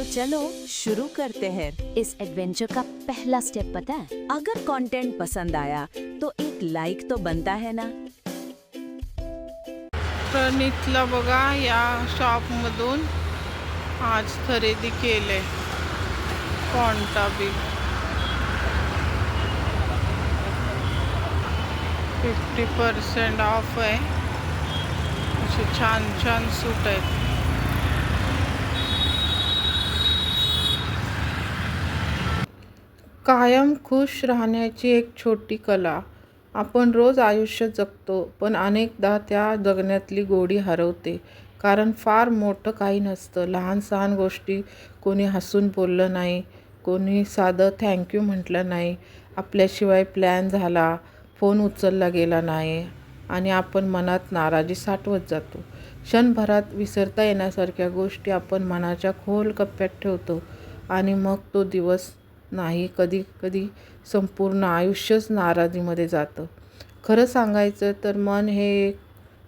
तो चलो शुरू करते हैं। इस एडवेंचर का पहला स्टेप पता है? अगर कंटेंट पसंद आया तो एक लाइक तो बनता है ना। प्रणितला बघा या शॉपमधून आज खरेदी केले कोणता बी फिफ्टी पर्सेंट ऑफ आहे असे छान छान सूट आहेत। कायम खुश राहण्याची एक छोटी कला. आपण रोज आयुष्य जगतो पण अनेकदा त्या जगण्यातली गोडी हरवते. कारण फार मोठं काही नसतं. लहान सहान गोष्टी कोणी हसून बोललं नाही कोणी साधं थँक्यू म्हटलं नाही. आपल्याशिवाय प्लॅन झाला फोन उचलला गेला नाही आणि आपण मनात नाराजी साठवत जातो. क्षणभरात विसरता येण्यासारख्या गोष्टी आपण मनाच्या खोल कप्प्यात ठेवतो आणि मग तो दिवस नाही कधी कधी संपूर्ण आयुष्यच नाराजीमध्ये जातं. खरं सांगायचं तर मन हे एक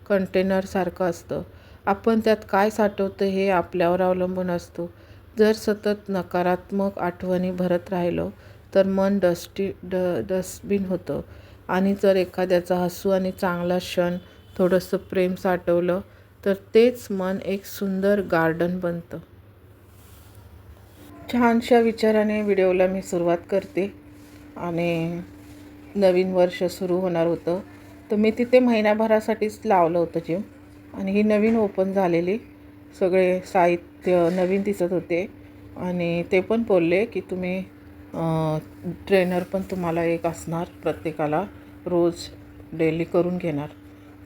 कंटेनरसारखं असतं. आपण त्यात काय साठवतं हे आपल्यावर अवलंबून असतो. जर सतत नकारात्मक आठवणी भरत राहिलो तर मन डस्टी ड डस्टबिन होतं. आणि जर एखाद्याचा हसू आणि चांगला क्षण थोडंसं प्रेम साठवलं तर तेच मन एक सुंदर गार्डन बनतं. छानशा विचाराने व्हिडिओला मी सुरुवात करते आणि नवीन वर्ष सुरू होणार होतं. तर मी तिथे महिन्याभरासाठीच लावलं होतं जिम आणि ही नवीन ओपन झालेली. सगळे साहित्य नवीन दिसत होते आणि ते पण बोलले की तुम्ही ट्रेनर पण तुम्हाला एक असणार प्रत्येकाला रोज डेली करून घेणार.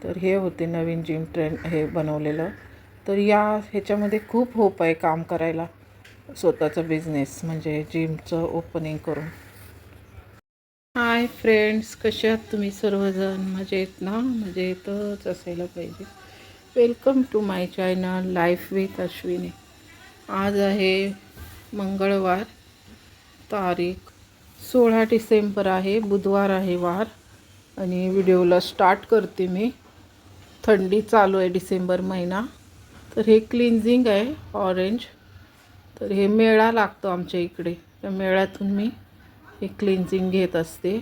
तर हे होते नवीन जिम ट्रेन हे बनवलेलं. तर या ह्याच्यामध्ये खूप होप आहे काम करायला. स्वतःचा बिझनेस म्हणजे जिमचं ओपनिंग करून. हाय फ्रेंड्स कसे आहात तुम्ही सर्वजण? मजेत ना? मजेतच असायला पाहिजे. Welcome to my channel life with Ashwini आज आहे मंगळवार तारीख सोळा डिसेंबर आहे बुधवार आहे वार. आणि व्हिडिओला स्टार्ट करते मी. थंडी चालू आहे डिसेंबर महिना. तर हे क्लिन्झिंग आहे ऑरेंज तर हे मेळा लागतो आमच्या इकडे. त्या मेळ्यातून मी हे क्लिन्झिंग घेत असते.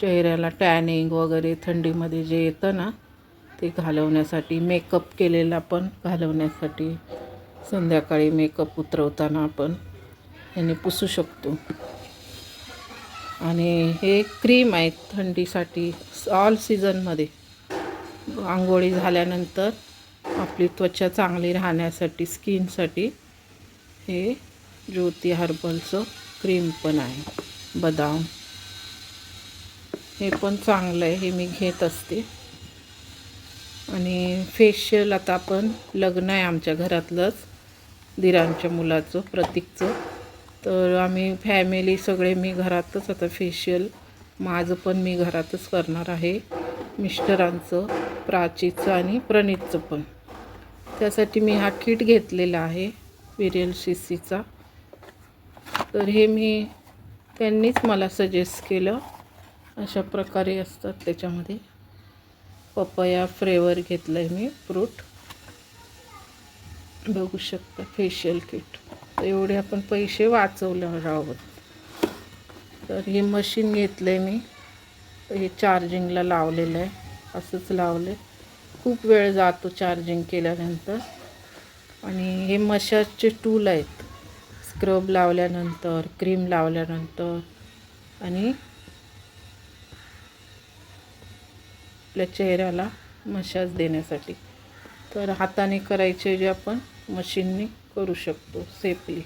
चेहऱ्याला टॅनिंग वगैरे थंडीमध्ये जे येतं ना ते घालवण्यासाठी मेकअप केलेला पण घालवण्यासाठी संध्याकाळी मेकअप उतरवताना आपण याने पुसू शकतो. आणि हे क्रीम आहे थंडीसाठी ऑल सीझनमध्ये आंघोळी झाल्यानंतर आपली त्वचा चांगली राहण्यासाठी स्किनसाठी हे ज्योती हर्बलचं क्रीम पण आहे. बदाम. हे पण चांगलं आहे हे मी घेत असते. आणि फेशियल आता आपण लग्न आहे आमच्या घरातलंच दिरांच्या मुलाचं प्रतीकचं. तर आम्ही फॅमिली सगळे मी घरातच आता फेशियल माझं पण मी घरातच करणार आहे. मिस्टरांचं प्राचीचं आणि प्रणितचं पण. त्यासाठी मी हा किट घेतलेला आहे. विरियल सीसीचा तर हे मी त्यांनीच मला सजेस्ट केलं. अशा प्रकारे असतात त्याच्यामध्ये. पपया फ्लेवर घेतलं आहे मी फ्रूट. बघू शकता फेशियल किट तर एवढे आपण पैसे वाचवले आहोत. तर हे मशीन घेतलं आहे मी. हे चार्जिंगला लावलेलं आहे. असंच लावलं आहे खूप वेळ जातो चार्जिंग केल्यानंतर. आणि हे मशाजचे टूल आहेत. स्क्रब लावल्यानंतर क्रीम लावल्यानंतर आणि आपल्या चेहऱ्याला मशाज देण्यासाठी. तर हाताने करायचे जे आपण मशीनने करू शकतो सेफली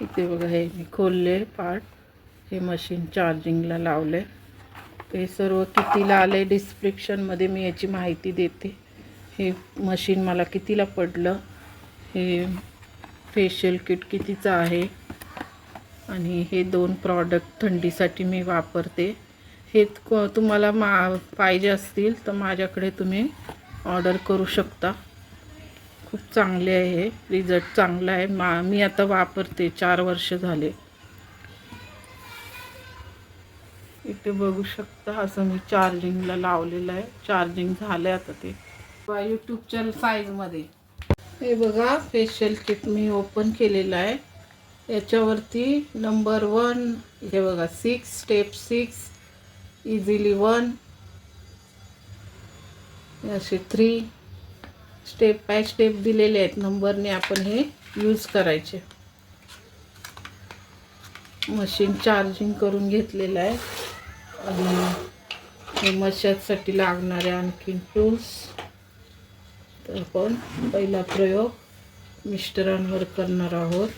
इथे बघा हे मी खोलले पार्ट हे मशीन चार्जिंगला लावले हे सर्व कितीला आले डिस्क्रिप्शनमध्ये मी याची माहिती देते. हे मशीन मला कितीला पडलं हे फेशियल किट कितीचं आहे आणि हे दोन प्रॉडक्ट थंडीसाठी मी वापरते. हे क- तुम्हाला मा पाहिजे असतील तर माझ्याकडे तुम्ही ऑर्डर करू शकता. खूप चांगले आहे हे रिझल्ट चांगला आहे. मा मी आता वापरते चार वर्ष झाले. इथे बघू शकता असं मी चार्जिंगला लावलेलं आहे. चार्जिंग झालं आहे आता ते. यूट्यूबच्या साईजमध्ये हे बघा फेशियल किट मी ओपन केलेलं आहे. याच्यावरती नंबर वन हे बघा six step six easily one असे थ्री स्टेप बाय स्टेप दिलेले आहेत. नंबरने आपण हे यूज करायचे. मशीन चार्जिंग करून घेतलेलं आहे. आणि हे मशाजसाठी लागणारे आणखीन टूल्स आपण पहिला प्रयोग मिस्टरांवर करणार आहोत.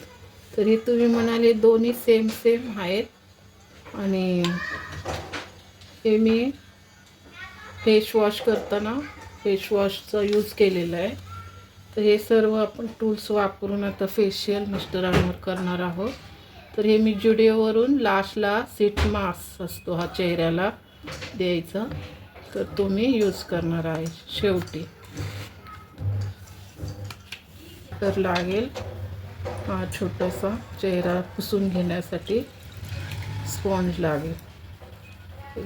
तरी तुम्ही म्हणाले दोन्ही सेम सेम आहेत. आणि हे मी फेस वॉश करताना फेस वॉशचा यूज केलेला आहे. तर हे सर्व आपण टूल्स वापरून आता फेशियल मिस्टरांवर करणार आहोत. तर हे मी जुडिओवरून लास्टला सीट मास्क असतो हा चेहऱ्याला द्यायचा. तर तो मी यूज करणार आहे शेवटी. तर लागेल. हा छोटासा चेहरा पुसून घेण्यासाठी स्पॉन्ज लागेल.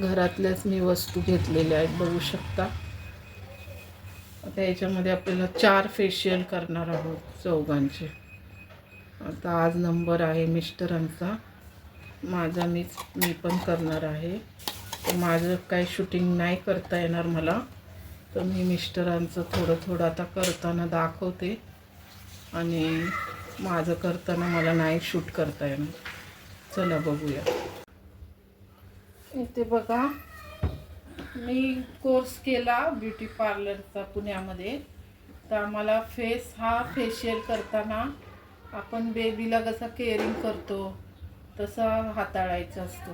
घरातल्याच मी वस्तू घेतलेल्या आहेत बघू शकता. आता याच्यामध्ये आपल्याला चार फेशियल करणार आहोत चौघांचे. आता आज नंबर आहे मिस्टरांचा. माझा मीच मी पण करणार आहे. तर माझं काही शूटिंग नाही करता येणार मला. तर मी मिस्टरांचं थोडं थोडं आता करताना दाखवते. आणि माझं करताना मला नाही शूट करता येणार चला बघूया. इथे बघा. मी कोर्स केला ब्युटी पार्लरचा पुण्यामध्ये. तर आम्हाला फेस हा फेशियल करताना आपण बेबीला कसा केअरिंग करतो तसा हाताळायचा असतो.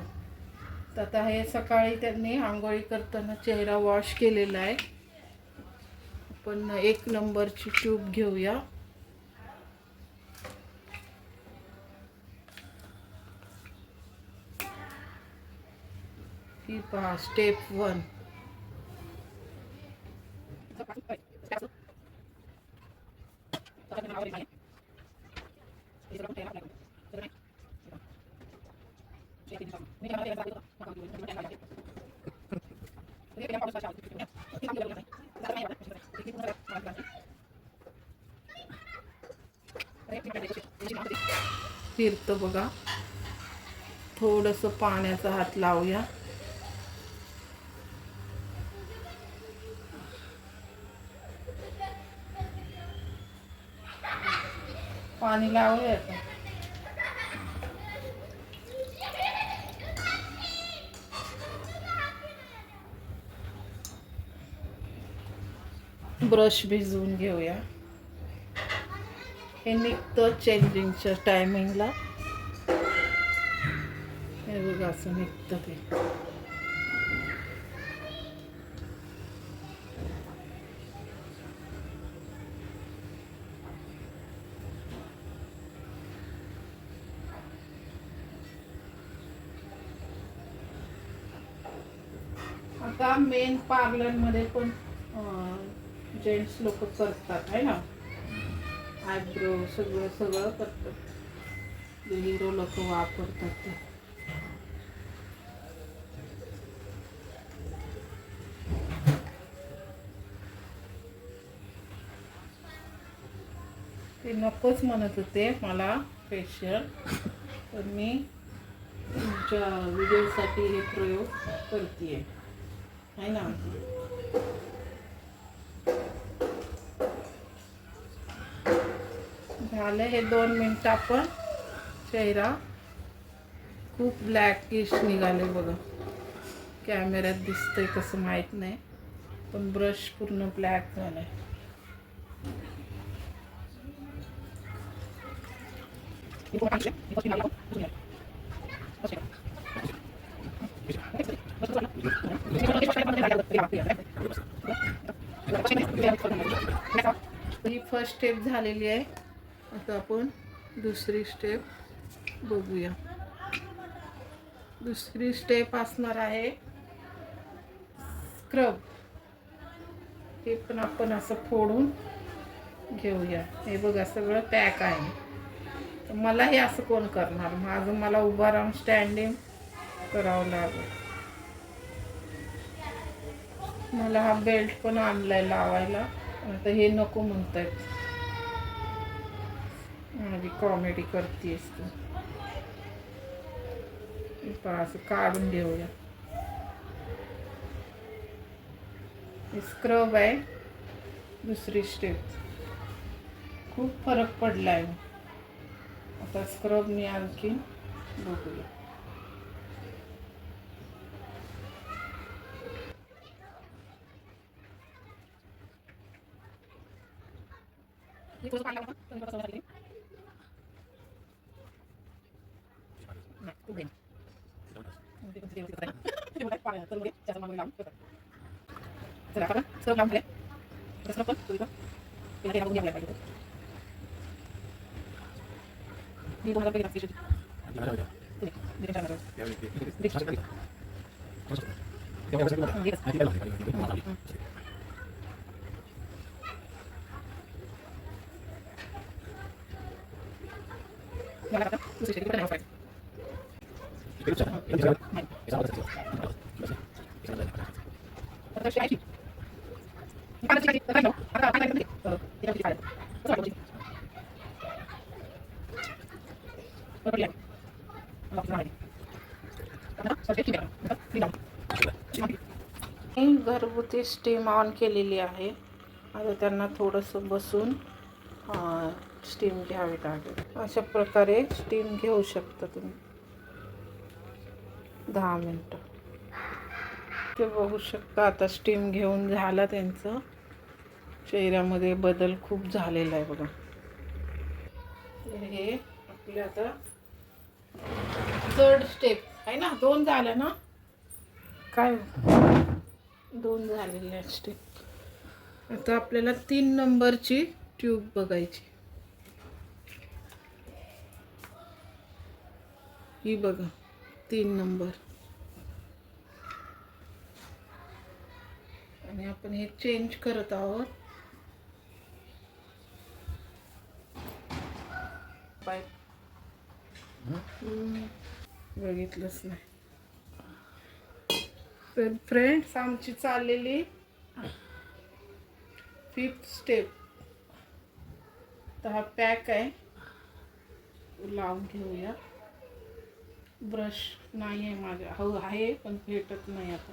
तर आता हे सकाळी त्यांनी आंघोळी करताना चेहरा वॉश केलेला आहे. आपण एक नंबरची ट्यूब घेऊया. की पहा स्टेप वन फिरतो बघा. थोडंसं पाण्याचा हात लावूया. पाणी लावूया आता. ब्रश भिजवून घेऊया. हे निघतं चेंजिंगच्या टायमिंगला हे बघा असं निघतं ते. मेन पार्लरमध्ये पण जेंट्स लोक करतात आहे ना? आयब्रो सगळं सगळं करतात. जे हिरो लोक वापरतात ते. ते नकोच म्हणत होते मला फेशियल पण मी तुमच्या व्हिडिओसाठी हे प्रयोग करते झालं हे दोन मिनटं आपण चेहरा खूप ब्लॅकिश निघाले बघा. कॅमेऱ्यात दिसतंय कसं माहीत ब्रश पूर्ण ब्लॅक झालाय. ही फर्स्ट स्टेप झालेली आहे. आता आपण दुसरी स्टेप बघूया. दुसरी स्टेप असणार आहे स्क्रब हे पण आपण असं फोडून घेऊया. हे बघा सगळं पॅक आहे. तर मला हे असं कोण करणार? माझं मला उभा राहून स्टँडिंग करावं लागेल. मला हा बेल्ट पण आणलाय लावायला. आता हे नको म्हणतायत. माझी कॉमेडी करतेस तू. असं काढून घेऊया स्क्रब आहे. दुसरी स्टेप खूप फरक पडलाय. आता स्क्रब मी आणखी बघूया. Gracias. घरगुती स्टीम ऑन केलेली आहे. आता त्यांना थोडंसं बसून स्टीम घ्यावी लागेल. अशा प्रकारे स्टीम घेऊ शकता तुम्ही. दहा मिनटं. ते बघू शकता. आता स्टीम घेऊन झाला त्यांचं. चेहऱ्यामध्ये बदल खूप झालेला आहे बघा. हे आपले आता थर्ड स्टेप आहे ना? दोन झालं ना? काय? दोन झालेले आहेत स्टेप आता आपल्याला तीन नंबरची ट्यूब बघायची. ही बघा. तीन नंबर. आणि आपण हे चेंज करत आहोत. बघितलंच नाही. तर फ्रेंड्स आमची चाललेली फिफ्थ स्टेप तर हा पॅक आहे. लावून घेऊया ब्रश नाही आहे माझ्या. हो आहे पण भेटत नाही आता.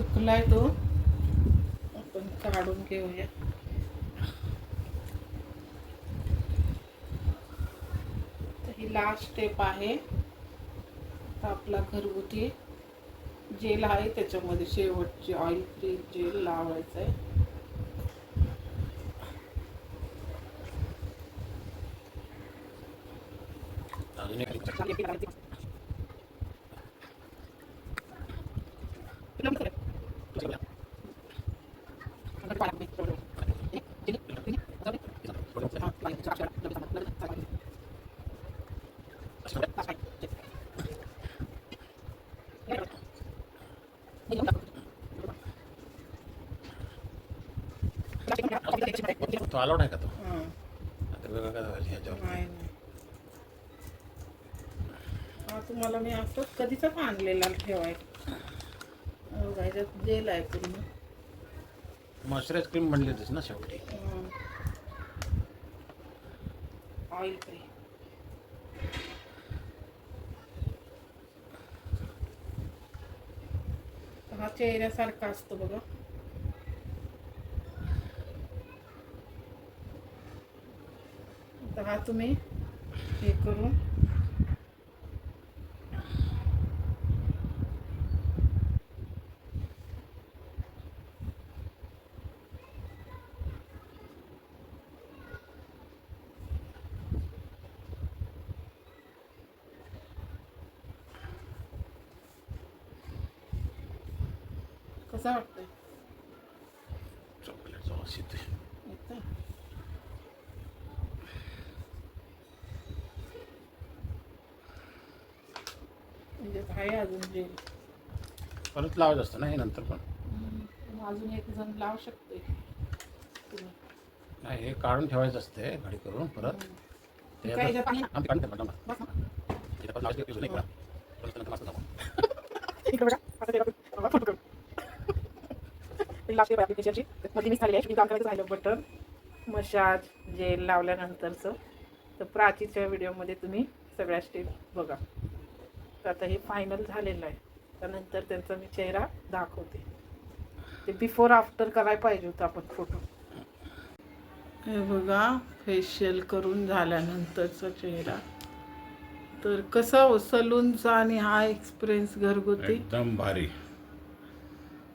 सुकलाय तो. आपण काढून घेऊया. तर ही लास्ट स्टेप आहे. आता आपला घरगुती जेल आहे त्याच्यामध्ये शेवटची ऑइल फ्री जेल लावायचं आहे अजून एक तो अलाउड आहे का तो? हां. आता झालं नाही नाही. हा तुम्हाला मी असंच कधीच आणलेला ठेवाय. ह्याच्यात जेल आहे पूर्ण. मॉइश्चराईज क्रीम म्हणली होतीस ना शेवटी. ऑइल फ्री हा चेहऱ्यासारखा असतो बघा. आता हा तुम्ही हे करून कसं वाटतंय चॉकलेटचा आहे अजून जेल परत लावायचं असतं ना हे नंतर पण. अजून एक जण लावू शकते तुम्ही नाही हे काढून ठेवायचं असते घडी करून परत. ते काय ह्याच्यात आता- पाणी? आम्ही काढून ठेवलं ना. त्याच्यात पण लावायचं काही नाही का? परत नंतर मस्त लावू. इकडे बघा. आता त्याला फोटो करू लास्ट ॲप्लिकेशनची मध्ये मिस झाली आहे. काम करायचं राहिलं बटन. Massage gel लावल्यानंतरचं. तर प्राचीच्या व्हिडिओमध्ये तुम्ही सगळ्या स्टेप बघा. तर आता हे फायनल झालेलं आहे. त्यानंतर त्यांचा मी चेहरा दाखवते. ते बिफोर आफ्टर करायला पाहिजे होतं आपण फोटो हे बघा फेशियल करून झाल्यानंतरचा चेहरा. तर कसा हो सलूनचा आणि हा एक्सपिरियन्स घरगुती? एकदम भारी.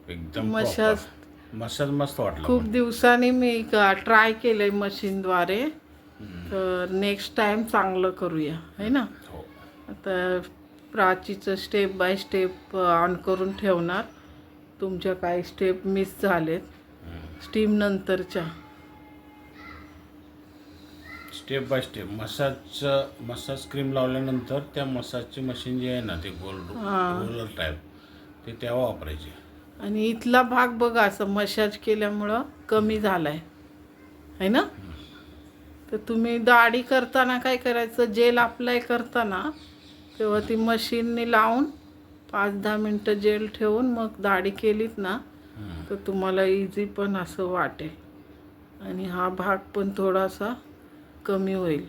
एकदम proper. मसाज मस्त वाटलं खूप दिवसांनी मी ट्राय केलंय मशीनद्वारे. तर नेक्स्ट टाइम चांगलं करूया है ना? हो. आता प्राचीचं स्टेप बाय स्टेप ऑन करून ठेवणार. तुमच्या काही स्टेप मिस झालेत. स्टीम नंतरच्या. स्टेप बाय स्टेप मसाजचं मसाज क्रीम लावल्यानंतर त्या मसाजची मशीन जी आहे ना ते गोल रोलर टाईप ते तेव्हा वापरायचे. आणि इथला भाग बघा असं मसाज केल्यामुळं कमी झालाय. है ना? तर तुम्ही दाढी करताना काय करायचं? जेल अप्लाय करताना तेव्हा ती मशीनने लावून पाच दहा मिनटं जेल ठेवून मग दाढी केलीत ना तर तुम्हाला इझी पण असं वाटेल. आणि हा भाग पण थोडासा कमी होईल.